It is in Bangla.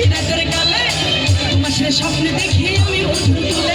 সিরাজের গালে তোমার সে স্বপ্নে দেখি আমি উঠুন